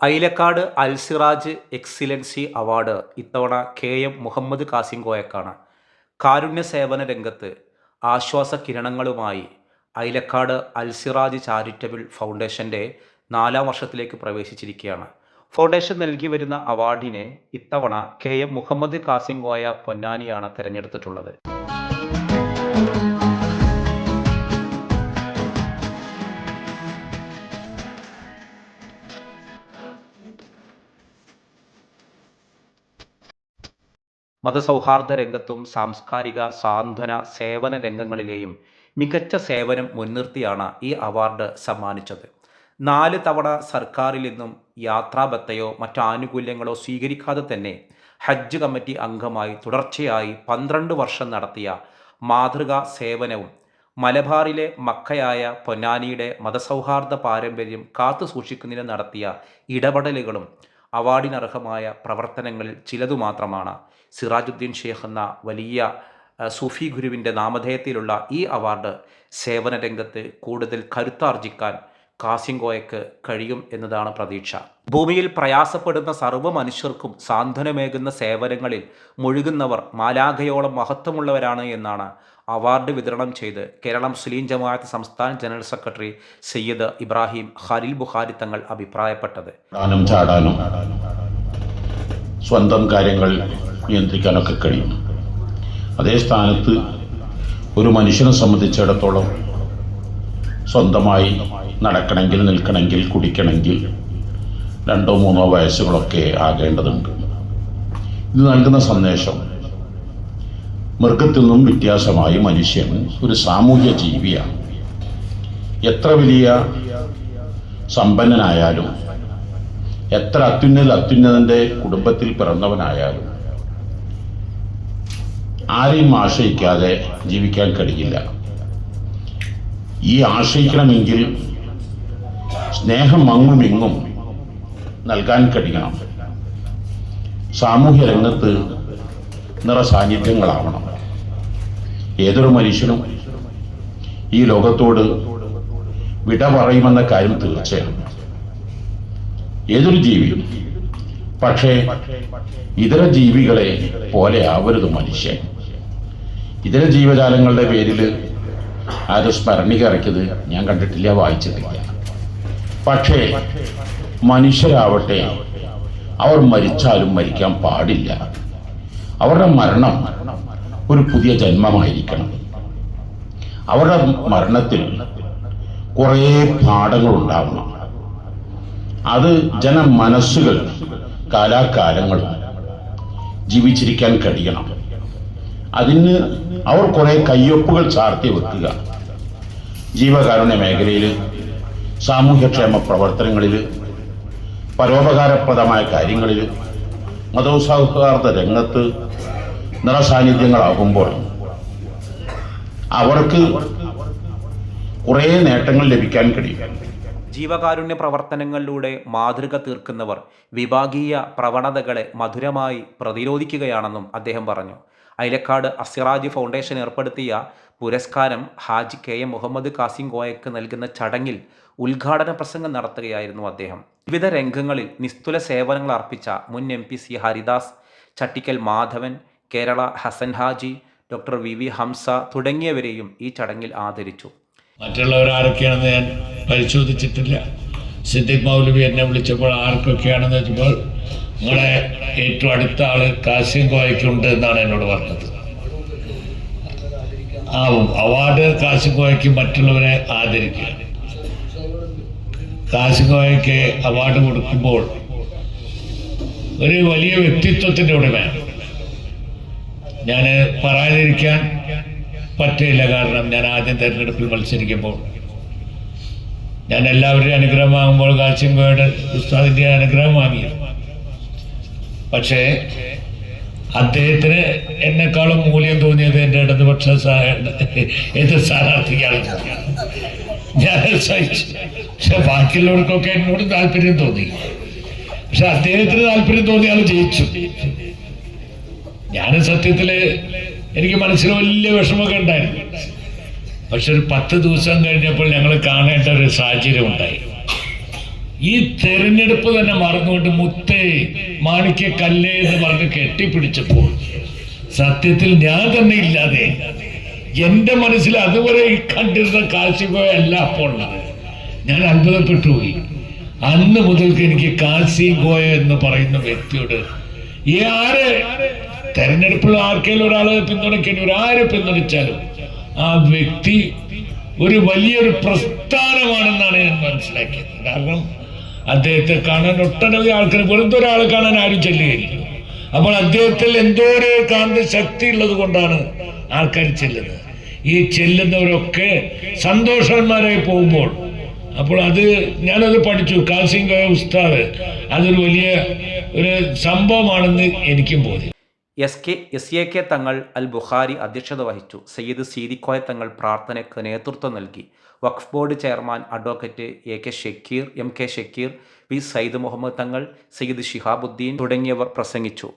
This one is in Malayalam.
ഐലക്കാട് അൽസിറാജ് എക്സിലൻസി അവാർഡ് ഇത്തവണ കെ എം മുഹമ്മദ് കാസിം കോയക്കാണ് കാരുണ്യ സേവന രംഗത്ത് ആശ്വാസ കിരണങ്ങളുമായി ഐലക്കാട് അൽസിറാജ് ചാരിറ്റബിൾ ഫൗണ്ടേഷന്റെ നാലാം വർഷത്തിലേക്ക് പ്രവേശിച്ചിരിക്കുകയാണ്. ഫൗണ്ടേഷൻ നൽകി വരുന്ന അവാർഡിനെ ഇത്തവണ കെ എം മുഹമ്മദ് കാസിം കോയ പൊന്നാനിയാണ് തിരഞ്ഞെടുത്തിട്ടുള്ളത്. മതസൗഹാർദ്ദ രംഗത്തും സാംസ്കാരിക സാന്ത്വന സേവന രംഗങ്ങളിലെയും മികച്ച സേവനം മുൻനിർത്തിയാണ് ഈ അവാർഡ് സമ്മാനിച്ചത്. നാല് തവണ സർക്കാരിൽ നിന്നും യാത്രാബത്തയോ മറ്റു ആനുകൂല്യങ്ങളോ സ്വീകരിക്കാതെ തന്നെ ഹജ്ജ് കമ്മിറ്റി അംഗമായി തുടർച്ചയായി പന്ത്രണ്ട് വർഷം നടത്തിയ മാതൃകാ സേവനവും മലബാറിലെ മക്കയായ പൊന്നാനിയുടെ മതസൗഹാർദ്ദ പാരമ്പര്യം കാത്തു സൂക്ഷിക്കുന്നതിന് നടത്തിയ ഇടപെടലുകളും അവാർഡിനർഹമായ പ്രവർത്തനങ്ങളിൽ ചിലതു മാത്രമാണ് സിറാജുദ്ദീൻ ഷേഖ് എന്ന വലിയ സൂഫി ഗുരുവിന്റെ നാമധേയത്തിലുള്ള ഈ അവാർഡ് സേവന രംഗത്ത് കൂടുതൽ കരുത്താർജിക്കാൻ കാസിംഗോയക്ക് കഴിയും എന്നതാണ് പ്രതീക്ഷ. ഭൂമിയിൽ പ്രയാസപ്പെടുന്ന സർവ മനുഷ്യർക്കും സാന്ത്വനമേകുന്ന സേവനങ്ങളിൽ മുഴുകുന്നവർ മാലാഖയോളം മഹത്വമുള്ളവരാണ് എന്നാണ് അവാർഡ് വിതരണം ചെയ്ത് കേരള മുസ്ലിം ജമാഅത്ത് സംസ്ഥാന ജനറൽ സെക്രട്ടറി സയ്യിദ് ഇബ്രാഹിം ഖലീൽ ബുഖാരി തങ്ങൾ അഭിപ്രായപ്പെട്ടത്. സ്വന്തം കാര്യങ്ങൾ നിയന്ത്രിക്കാനൊക്കെ കഴിയും. അതേ സ്ഥാനത്ത് ഒരു മനുഷ്യനെ സംബന്ധിച്ചിടത്തോളം സ്വന്തമായി നടക്കണമെങ്കിൽ നിൽക്കണമെങ്കിൽ കുടിക്കണമെങ്കിൽ രണ്ടോ മൂന്നോ വയസ്സുകളൊക്കെ ആകേണ്ടതുണ്ട്. ഇത് നൽകുന്ന സന്ദേശം മൃഗത്തിൽ നിന്നും വ്യത്യാസമായി മനുഷ്യൻ ഒരു സാമൂഹ്യ ജീവിയാണ്. എത്ര വലിയ സമ്പന്നനായാലും എത്ര അത്യുന്നത അത്യുന്നതന്റെ കുടുംബത്തിൽ പിറന്നവനായാലും ആരെയും ആശ്രയിക്കാതെ ജീവിക്കാൻ കഴിയില്ല. ഈ ആശ്രയിക്കണമെങ്കിൽ സ്നേഹം അങ്ങും ഇങ്ങും നൽകാൻ കഴിയണം. സാമൂഹ്യ രംഗത്ത് നിറസാന്നിധ്യങ്ങളാവണം ഏതൊരു മനുഷ്യനും ഈ ലോകത്തോട് വിട പറയുമെന്ന കാര്യം തീർച്ചയാണ്. ഏതൊരു ജീവിയും. പക്ഷേ ഇതര ജീവികളെ പോലെ ആവരുത് മനുഷ്യൻ. ഇതര ജീവജാലങ്ങളുടെ പേരിൽ ആരും സ്മരണിക ഇറക്കിയത് ഞാൻ കണ്ടിട്ടില്ല വായിച്ചിട്ടില്ല. പക്ഷേ മനുഷ്യരാവട്ടെ അവർ മരിച്ചാലും മരിക്കാൻ പാടില്ല. അവരുടെ മരണം ഒരു പുതിയ ജന്മമായിരിക്കണം. അവരുടെ മരണത്തിൽ കുറേ പാഠങ്ങൾ ഉണ്ടാവണം അത് ജനമനസ്സുകൾ കാലാകാലങ്ങൾ ജീവിച്ചിരിക്കാൻ കഴിയണം. അതിന് അവർ കുറെ കയ്യൊപ്പുകൾ ചാർത്തി വെക്കുക. ജീവകാരുണ്യ മേഖലയിൽ സാമൂഹ്യക്ഷേമ പ്രവർത്തനങ്ങളിൽ പരോപകാരപ്രദമായ കാര്യങ്ങളിൽ മതോസൗഹാർദ്ദ രംഗത്ത് നിറസാന്നിധ്യങ്ങളാകുമ്പോൾ അവർക്ക് കുറേ നേട്ടങ്ങൾ ലഭിക്കാൻ കഴിയും. ജീവകാരുണ്യ പ്രവർത്തനങ്ങളിലൂടെ മാതൃക തീർക്കുന്നവർ വിഭാഗീയ പ്രവണതകളെ മധുരമായി പ്രതിരോധിക്കുകയാണെന്നും അദ്ദേഹം പറഞ്ഞു. അയിലക്കാട് അസിറാജ് ഫൗണ്ടേഷൻ ഏർപ്പെടുത്തിയ പുരസ്കാരം ഹാജി കെ എം മുഹമ്മദ് കാസിം കോയക്ക് നൽകുന്ന ചടങ്ങിൽ ഉദ്ഘാടന പ്രസംഗം നടത്തുകയായിരുന്നു അദ്ദേഹം. വിവിധ രംഗങ്ങളിൽ നിസ്തുല സേവനങ്ങൾ അർപ്പിച്ച മുൻ M P C Haridas Chattikkal Madhavan Kerala Hasan Haji doctor V V Hamza തുടങ്ങിയവരെയും ഈ ചടങ്ങിൽ ആദരിച്ചു. മറ്റുള്ളവർ ആരൊക്കെയാണെന്ന് ഞാൻ പരിശോധിച്ചിട്ടില്ല. സിദ്ദിഖ് മൗലവി എന്നെ വിളിച്ചപ്പോൾ ആർക്കൊക്കെയാണെന്ന് വെച്ചപ്പോൾ നിങ്ങളെ ഏറ്റവും അടുത്ത ആൾ കാശ്യം കോയക്കുണ്ട് എന്നാണ് എന്നോട് പറഞ്ഞത്. ആ അവാർഡ് കാശ്യം കോയക്ക് മറ്റുള്ളവരെ ആദരിക്കുക. കാശ്യം കോയക്ക് അവാർഡ് കൊടുക്കുമ്പോൾ ഒരു വലിയ വ്യക്തിത്വത്തിന്റെ ഉടമയാണ്. ഞാൻ പറയാതിരിക്കാൻ പറ്റില്ല കാരണം ഞാൻ ആദ്യം തെരഞ്ഞെടുപ്പിൽ മത്സരിക്കുമ്പോൾ. ഞാൻ എല്ലാവരുടെയും അനുഗ്രഹം വാങ്ങുമ്പോൾ കാച്ചിങ്കോയുടെ ഉസ്താദിന്റെ അനുഗ്രഹം വാങ്ങി. പക്ഷേ അദ്ദേഹത്തിന് എന്നെക്കാളും മൂല്യം തോന്നിയത് എന്റെ ഇടതുപക്ഷ എതിർ സ്ഥാനാർത്ഥിക്കാണ്. ഞാൻ സഹിച്ചു. പക്ഷെ ബാക്കിയുള്ളവർക്കൊക്കെ എന്നോട് താല്പര്യം തോന്നി. പക്ഷെ അദ്ദേഹത്തിന് താല്പര്യം തോന്നിയാൽ ജയിച്ചു. ഞാൻ സത്യത്തിൽ എനിക്ക് മനസ്സിൽ വലിയ വിഷമമൊക്കെ ഉണ്ടായിരുന്നു പക്ഷെ ഒരു പത്ത് ദിവസം കഴിഞ്ഞപ്പോൾ ഞങ്ങൾ കാണേണ്ട ഒരു സാഹചര്യം ഉണ്ടായി. ഈ തെരഞ്ഞെടുപ്പ് തന്നെ മറന്നുകൊണ്ട് മുത്തേ മാണിക്യ കല്ലേ എന്ന് പറഞ്ഞ് കെട്ടിപ്പിടിച്ചപ്പോൾ സത്യത്തിൽ ഞാൻ തന്നെ ഇല്ലാതെ എന്റെ മനസ്സിൽ അതുവരെ കണ്ടിരുന്ന കാശിപോയ അല്ല അപ്പോൾ ഉള്ളത് ഞാൻ അത്ഭുതപ്പെട്ടു പോയി. അന്ന് മുതൽക്ക് എനിക്ക് കാശി ഗോയ എന്ന് പറയുന്ന വ്യക്തിയോട് ഈ ആര്? തെരഞ്ഞെടുപ്പിൽ ആർക്കെങ്കിലും ഒരാളെ പിന്തുണയ്ക്കേണ്ടി ആരെ പിന്തുണച്ചാലും ആ വ്യക്തി ഒരു വലിയൊരു പ്രസ്ഥാനമാണെന്നാണ് ഞാൻ മനസ്സിലാക്കിയത്. കാരണം അദ്ദേഹത്തെ കാണാൻ ഒട്ടനവധി ആൾക്കാർ വെറുതെ ഒരാളെ കാണാൻ ആരും ചെല്ലുകയില്ല. അപ്പോൾ അദ്ദേഹത്തിൽ എന്തോ ഒരു കാന്ത ശക്തി ഉള്ളത് കൊണ്ടാണ് ആൾക്കാർ ചെല്ലുന്നത്. ഈ ചെല്ലുന്നവരൊക്കെ സന്തോഷന്മാരായി പോകുമ്പോൾ അപ്പോൾ അത് ഞാനത് പഠിച്ചു. കാസിംഗ് ഉസ്താദ് അതൊരു വലിയ ഒരു സംഭവമാണെന്ന് എനിക്കും ബോധ്യം S K S A K Thangal Al Bukhari അധ്യക്ഷത വഹിച്ചു. സയ്യിദ് സീദിക്കോയ തങ്ങൾ പ്രാർത്ഥനയ്ക്ക് നേതൃത്വം നൽകി. Waqf board chairman advocate A K Shakir M K Shakir V Sayyid Muhammad Thangal Sayyid Shihabuddin തുടങ്ങിയവർ പ്രസംഗിച്ചു.